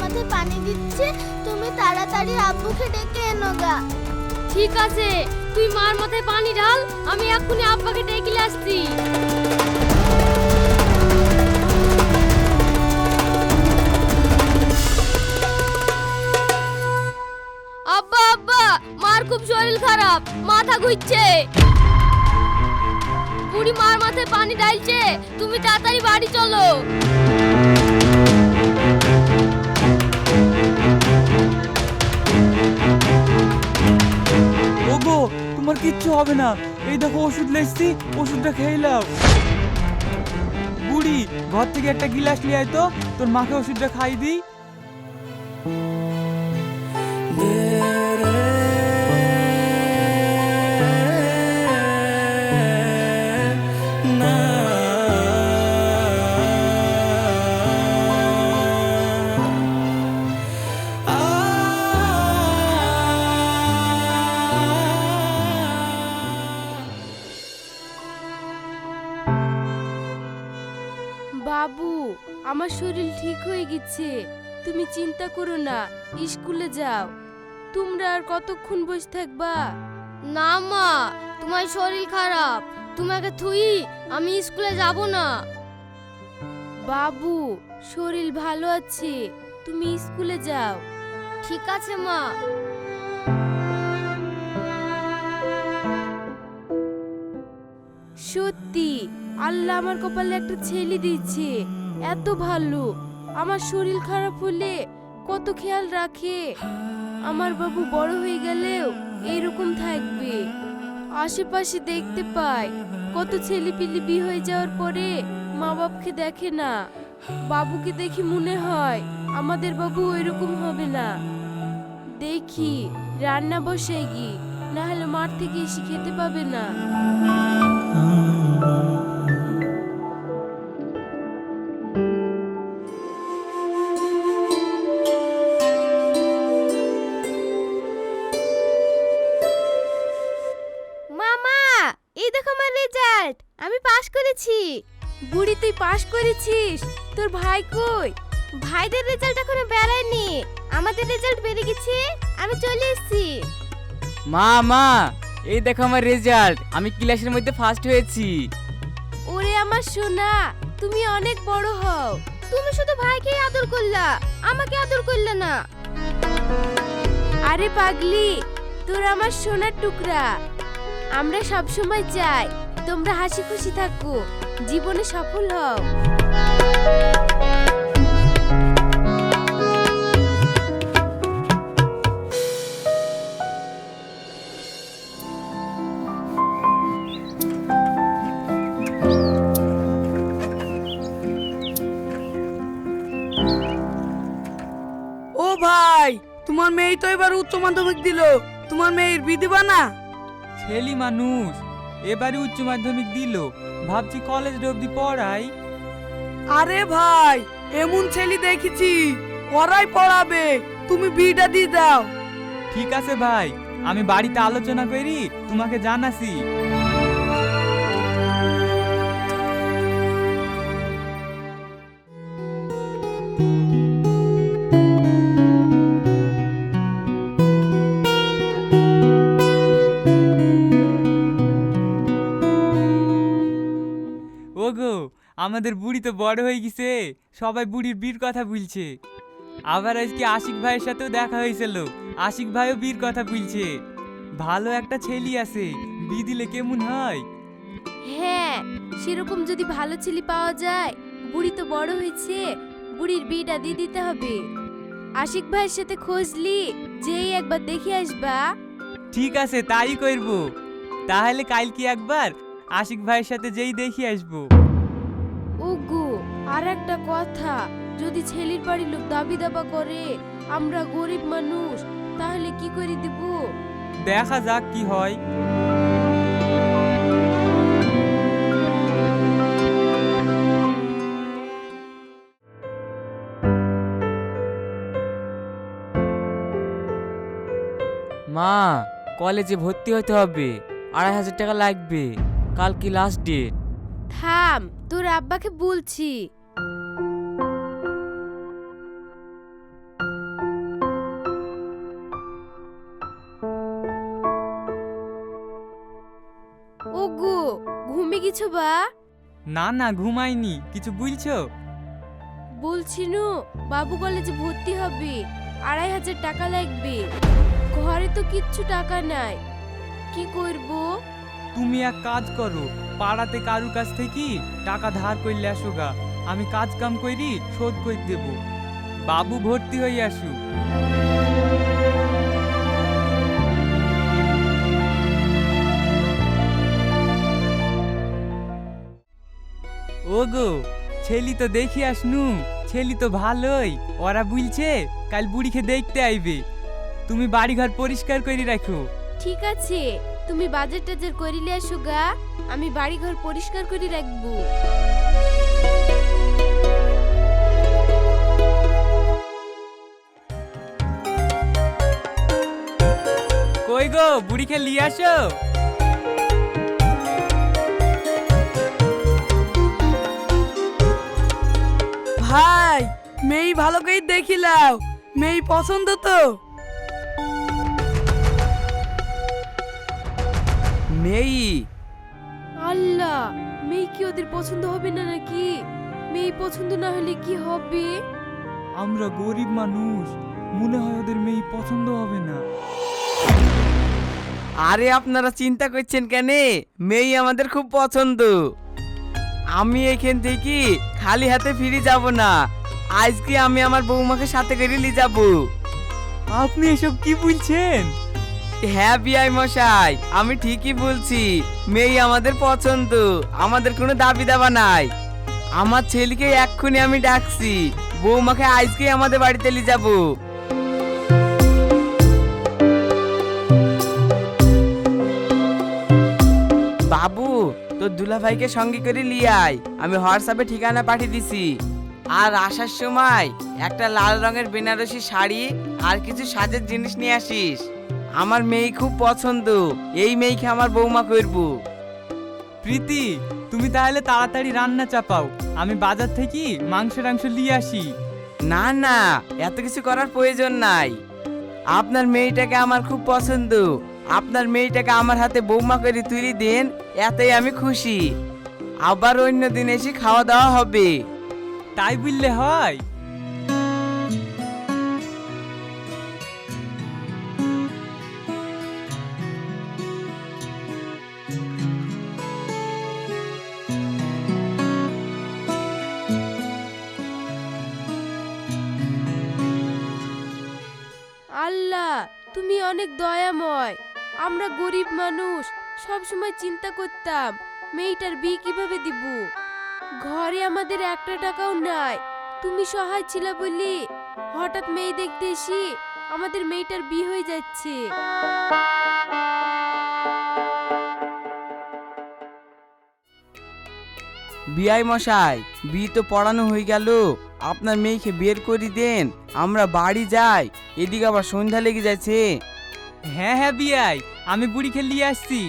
মাথায় পানি দিচ্ছে, তুমি তাড়াতাড়ি আব্বুকে ডেকে এনো গা। ঠিক আছে, তুই মার মাথায় পানি ঢাল, আমি এক্ষুনি আব্বাকে ডেকে আসছি। আব্বা আব্বা, মার খুব শরীর খারাপ, মাথা ঘুরছে। বুড়ি মার মাথায় পানি ঢালছে, তুমি তাড়াতাড়ি বাড়ি চলো। তোমার কিচ্ছু হবে না। এই দেখো ওষুধ লেসছি, ওষুধটা খেয়ে নাও। বুড়ি, ঘর থেকে একটা গিলাস নিয়ে আয় তো, তোর মাকে ওষুধটা খাই দিই। বাবু আমার শরীর ঠিক হয়ে গেছে। তুমি চিন্তা করো না স্কুলে যাও। তোমরা আর কতক্ষণ বসে থাকবা? না মা তোমার শরীর খারাপ। তোমাকে থুই আমি স্কুলে যাব না। বাবু শরীর ভালো আছে। তুমি স্কুলে যাও। ঠিক আছে মা। সত্যি, আল্লাহ আমার কপালে একটা ছেলে দিচ্ছে এত ভালো। আমার শরীর খারাপ হলে কত খেয়াল রাখে। আমার বাবু বড় হয়ে গেলেও এইরকম থাকবে। আশেপাশে দেখতে পাই কত ছেলে পিলি বিয়ে হয়ে যাওয়ার পরে মা বাপকে দেখে না। বাবুকে দেখি মনে হয় আমাদের বাবু ওইরকম হবে না। দেখি, রান্না বসাই গি না হলে মাঠ থেকে এসে খেতে পাবে না। মামা, এই দেখো আমার রেজাল্ট আমি পাশ করেছি। বুড়ি, তুই পাশ করেছিস? তোর ভাই কই? ভাইদের রেজাল্ট এখনও বেরায়নি আমাদের রেজাল্ট বেরিয়ে গেছে। আমি চলে এসেছি। মা মা এই দেখো আমার রেজাল্ট আমি ক্লাসের মধ্যে ফার্স্ট হয়েছি। ওরে আমার সোনা, তুমি অনেক বড় হও। তুমি শুধু ভাইকেই আদর করলা, আমাকে আদর করলে না। আরে পাগলি, তোর আমার সোনার টুকরা। আমরা সব সময় চাই তোমরা হাসি খুশি থাকো, জীবনে সফল হও। ভাই তোমার মেয়ে তো এবার উচ্চ মাধ্যমিক দিল। তোমার মেয়ের বিয়ে দিবা না ছেলি মানুষ এবারে উচ্চ মাধ্যমিক দিল। ভাবছি কলেজ অবধি পড়াই। আরে ভাই এমন ছেলে দেখেছি ওরাই পড়াবে। তুমি বিয়েটা দিয়ে দাও। ঠিক আছে ভাই আমি বাড়িতে আলোচনা করি তোমাকে জানাসি। ওগো আমাদের বুড়ি তো বড় হয়ে গেছে। সবাই বুড়ির বীর কথা বলছে। আবার আজকে আশিক ভাইয়ের সাথেও দেখা হয়েছিল। আশিক ভাইও বীর কথা বলছে। ভালো একটা ছেলে আছে বি দিলে কেমন হয়? হ্যাঁ সেরকম যদি ভালো ছেলে পাওয়া যায় বুড়ি তো বড় হয়েছে বুড়ির বিয়েটা দিয়ে দিতে হবে। আশিক ভাইয়ের সাথে খোঁজলি যেই একবার দেখে আসবা। ঠিক আছে তাই করব। তাহলে কালকে একবার আশিক ভাইয়ের সাথে যেই দেখি আসব। আর একটা কথা যদি ছেলের বাড়ির লোক দাবি দাবা করে আমরা গরিব মানুষ তাহলে কি করে দিব? দেখা যাক কি হয়। মা কলেজে ভর্তি হতে হবে। আড়াই হাজার টাকা লাগবে। কাল কি লাস্ট ডেট থাম তোর আব্বাকে বলছি। বাবা না না ঘুমাইনি। কিছু বুঝছ বলছি? নু বাবু কলেজে ভর্তি হবে। আড়াই হাজার টাকা লাগবে। ঘরে তো কিচ্ছু টাকা নাই। কি করব? তুমি এক কাজ করো পাড়াতে কারুর কাছ থেকে টাকা ধার করলে আসো গা। আমি কাজ কাম করি শোধ করে দেব। বাবু ভর্তি হয়ে আসু ও গো ছেলি তো দেখি আসনু ছেলি তো ভালোই। ওরা বলছে কাল বুড়িকে দেখতে আইবে। তুমি বাড়িঘর পরিষ্কার করে রাখো। ঠিক আছে তুমি বাজার টাজার করিলে আসো গা আমি বাড়ি ঘর পরিষ্কার করে রাখব। কই গো বুড়িকে লিয়ে আসো। ভাই মেয়ে ভালো করে দেখিলাও মেয়ে পছন্দ তো। মেই আল্লাহ মেয়ে কি ওদের পছন্দ হবে না নাকি? মেয়ে পছন্দ না হলে কি হবে? আমরা গরিব মানুষ মনে হয় ওদের মেয়ে পছন্দ হবে না। আরে আপনারা চিন্তা করছেন কেন? মেয়ে আমাদের খুব পছন্দ। আমি এখান থেকে খালি হাতে ফিরে যাব না। আজকে আমি আমার বৌমাকে সাথে করে নিয়ে যাব। আপনি এসব কি বলছেন? হ্যাঁ বিআই মশাই আমি ঠিকই বলছি। মেয়ে আমাদের পছন্দ আমাদের কোনো দাবি দাবা নাই। আমার ছেলেকে এক্ষুনি আমি ডাকছি বৌমাকে আজকে আমাদের বাড়িতে নিয়ে যাব। বাবু তোর দুলা ভাইকে সঙ্গে করে নিয়ে আয়। আমি হোয়াটসঅ্যাপে ঠিকানা পাঠিয়ে দিছি। আর আসার সময় একটা লাল রঙের বেনারসি শাড়ি আর কিছু সাজের জিনিস নিয়ে আসিস। আমার মেয়ে খুব পছন্দ। এই মেয়েকে আমার বৌমা করব। প্রীতি তুমি তাহলে তাড়াতাড়ি রান্না চাপাও। আমি বাজার থেকে মাংস টাংস নিয়ে আসি। না না এত কিছু করার প্রয়োজন নাই। আপনার মেয়েটাকে আমার খুব পছন্দ। আপনার মেয়েটাকে আমার হাতে বৌমা করে তুলে দেন এতেই আমি খুশি। আবার অন্য দিন এসে খাওয়া দাওয়া হবে। তাই বললে হয়? আল্লাহ তুমি অনেক দয়াময়। আমরা গরিব মানুষ সব সময় চিন্তা করতাম, মেয়েটার বিয়ে কীভাবে দিব? ঘরে আমাদের একটা টাকাও নাই, তুমি সহায় ছিল বলি হঠাৎ মেয়ে দেখতে এসি আমাদের মেয়েটার বিয়ে হয়ে যাচ্ছে। বিয়াই মশাই, বিয়ে তো পড়ানো হয়ে গেল, আপনার মেয়েকে বের করে দেন, আমরা বাড়ি যাই, এদিকে আবার সন্ধ্যা লেগে যাচ্ছে। হ্যাঁ হ্যাঁ বিয়াই আমি বুড়িকে নিয়ে আসছি।